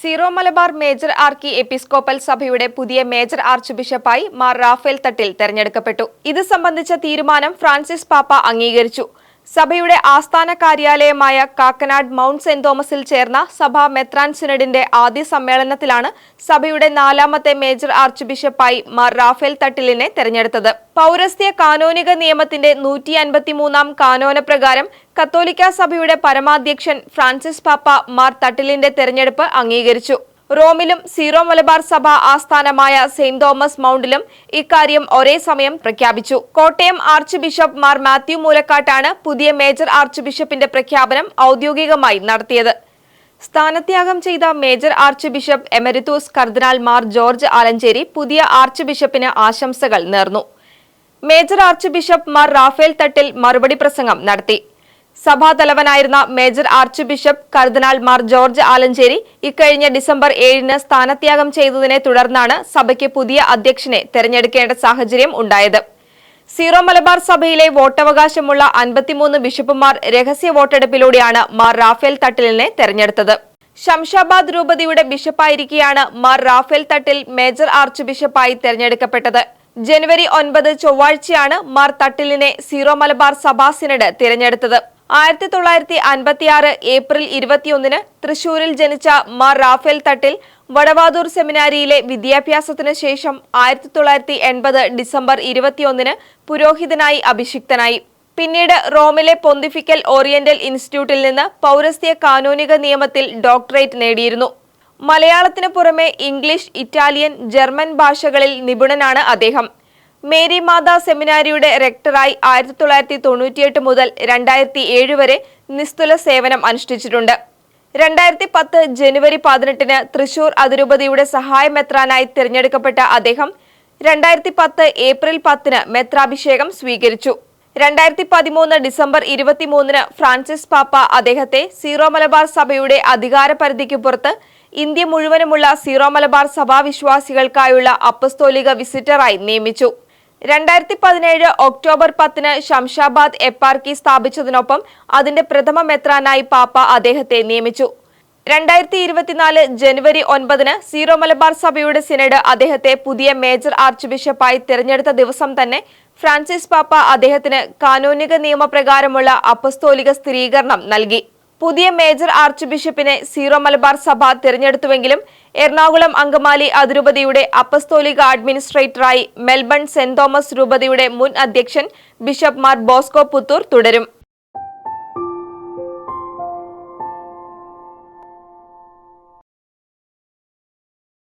Zero Malabar major archiepiscopal സഭയുടെ പുതിയ major arch ബിഷപ്പായി മാർ റാഫേൽ തട്ടിൽ തെരഞ്ഞെടുക്കപ്പെട്ടു. ഇത് സംബന്ധിച്ച തീരുമാനം ഫ്രാൻസിസ് പാപ്പ അംഗീകരിച്ചു. സഭയുടെ ആസ്ഥാന കാര്യാലയമായ കാക്കനാട് മൗണ്ട് സെന്റ് തോമസിൽ ചേർന്ന സഭാ മെത്രാൻ സിനഡിന്റെ ആദ്യ സമ്മേളനത്തിലാണ് സഭയുടെ നാലാമത്തെ മേജർ ആർച്ച് ബിഷപ്പായി മാർ റാഫേൽ തട്ടിലിനെ തെരഞ്ഞെടുത്തത്. പൗരസ്ത്യ കാനോനിക നിയമത്തിന്റെ നൂറ്റി അൻപത്തിമൂന്നാം കാനോന പ്രകാരം കത്തോലിക്ക സഭയുടെ പരമാധ്യക്ഷൻ ഫ്രാൻസിസ് പാപ്പ മാർ തട്ടിലിന്റെ തെരഞ്ഞെടുപ്പ് അംഗീകരിച്ചു. റോമിലും സീറോ മലബാർ സഭ ആസ്ഥാനമായ സെയിന്റ് തോമസ് മൗണ്ടിലും ഇക്കാര്യം ഒരേ സമയം പ്രഖ്യാപിച്ചു. കോട്ടയം ആർച്ച് ബിഷപ്പ് മാർ മാത്യു മൂലക്കാട്ടാണ് പുതിയ മേജർ ആർച്ച് ബിഷപ്പിന്റെ പ്രഖ്യാപനം ഔദ്യോഗികമായി നടത്തിയത്. സ്ഥാനത്യാഗം ചെയ്ത major arch bishop emeritus cardinal Mar George Alencherry പുതിയ ആർച്ച് ബിഷപ്പിന് ആശംസകൾ നേർന്നു. Major arch bishop Mar Raphael Thattil മറുപടി പ്രസംഗം നടത്തി. സഭാതലവനായിരുന്ന major arch bishop cardinal Mar George Alencherry ഇക്കഴിഞ്ഞ ഡിസംബർ ഏഴിന് സ്ഥാനത്യാഗം ചെയ്തതിനെ തുടർന്നാണ് സഭയ്ക്ക് പുതിയ അധ്യക്ഷനെ തെരഞ്ഞെടുക്കേണ്ട സാഹചര്യം ഉണ്ടായത്. സീറോ മലബാർ സഭയിലെ വോട്ടവകാശമുള്ള അൻപത്തിമൂന്ന് ബിഷപ്പുമാർ രഹസ്യ വോട്ടെടുപ്പിലൂടെയാണ് മാർ റാഫേൽ തട്ടിലിനെ തെരഞ്ഞെടുത്തത്. ശംഷാബാദ് രൂപതയുടെ ബിഷപ്പായിരിക്കെയാണ് Mar Rafale Thattil major arch ബിഷപ്പായി തെരഞ്ഞെടുക്കപ്പെട്ടത്. ജനുവരി ഒൻപത് ചൊവ്വാഴ്ചയാണ് മാർ തട്ടിലിനെ സീറോ മലബാർ സഭാ സിനഡ് തിരഞ്ഞെടുത്തത്. ആയിരത്തി തൊള്ളായിരത്തി അൻപത്തിയാറ് ഏപ്രിൽ ഇരുപത്തിയൊന്നിന് തൃശൂരിൽ ജനിച്ച മാർ റാഫേൽ തട്ടിൽ വടവാതൂർ സെമിനാരിയിലെ വിദ്യാഭ്യാസത്തിന് ശേഷം ആയിരത്തി തൊള്ളായിരത്തി എൺപത് ഡിസംബർ ഇരുപത്തിയൊന്നിന് പുരോഹിതനായി അഭിഷിക്തനായി. പിന്നീട് റോമിലെ പൊന്തിഫിക്കൽ ഓറിയന്റൽ ഇൻസ്റ്റിറ്റ്യൂട്ടിൽ നിന്ന് പൗരസ്ത്യ കാനൂനിക നിയമത്തിൽ ഡോക്ടറേറ്റ് നേടിയിരുന്നു. മലയാളത്തിന് പുറമെ ഇംഗ്ലീഷ് ഇറ്റാലിയൻ ജർമ്മൻ ഭാഷകളിൽ നിപുണനാണ് അദ്ദേഹം. മേരി മാതാ സെമിനാരിയുടെ റെക്ടറായി ആയിരത്തി തൊള്ളായിരത്തി തൊണ്ണൂറ്റിയെട്ട് മുതൽ രണ്ടായിരത്തി ഏഴ് വരെ നിസ്തുല സേവനം അനുഷ്ഠിച്ചിട്ടുണ്ട്. രണ്ടായിരത്തി പത്ത് ജനുവരി പതിനെട്ടിന് തൃശൂർ അതിരൂപതയുടെ സഹായമെത്രാനായി തിരഞ്ഞെടുക്കപ്പെട്ട അദ്ദേഹം രണ്ടായിരത്തി പത്ത് ഏപ്രിൽ പത്തിന് മെത്രാഭിഷേകം സ്വീകരിച്ചു. രണ്ടായിരത്തി പതിമൂന്ന് ഡിസംബർ ഇരുപത്തിമൂന്നിന് ഫ്രാൻസിസ് പാപ്പ അദ്ദേഹത്തെ സീറോ മലബാർ സഭയുടെ അധികാര പരിധിക്ക് പുറത്ത് ഇന്ത്യ മുഴുവനുമുള്ള സീറോ മലബാർ സഭാവിശ്വാസികൾക്കായുള്ള അപ്പസ്തോലിക വിസിറ്ററായി നിയമിച്ചു. രണ്ടായിരത്തി പതിനേഴ് ഒക്ടോബർ പത്തിന് ശംഷാബാദ് എപ്പാർക്കി സ്ഥാപിച്ചതിനൊപ്പം അതിന്റെ പ്രഥമ മെത്രാനായി പാപ്പ അദ്ദേഹത്തെ നിയമിച്ചു. രണ്ടായിരത്തി ഇരുപത്തിനാല് ജനുവരി ഒൻപതിന് സീറോ മലബാർ സഭയുടെ സിനഡ് അദ്ദേഹത്തെ പുതിയ മേജർ ആർച്ച് ബിഷപ്പായി തിരഞ്ഞെടുത്ത ദിവസം തന്നെ ഫ്രാൻസിസ് പാപ്പ അദ്ദേഹത്തിന് കാനൂനിക നിയമപ്രകാരമുള്ള അപ്പസ്തോലിക സ്ഥിരീകരണം നൽകി. പുതിയ മേജർ ആർച്ച് ബിഷപ്പിനെ സീറോ മലബാർ സഭ തിരഞ്ഞെടുത്തുവെങ്കിലും എറണാകുളം അങ്കമാലി അതിരൂപതയുടെ അപ്പസ്തോലിക അഡ്മിനിസ്ട്രേറ്ററായി മെൽബൺ സെന്റ് തോമസ് രൂപതയുടെ മുൻ അധ്യക്ഷൻ ബിഷപ്പ് മാർ ബോസ്കോ പുത്തൂർ തുടരും.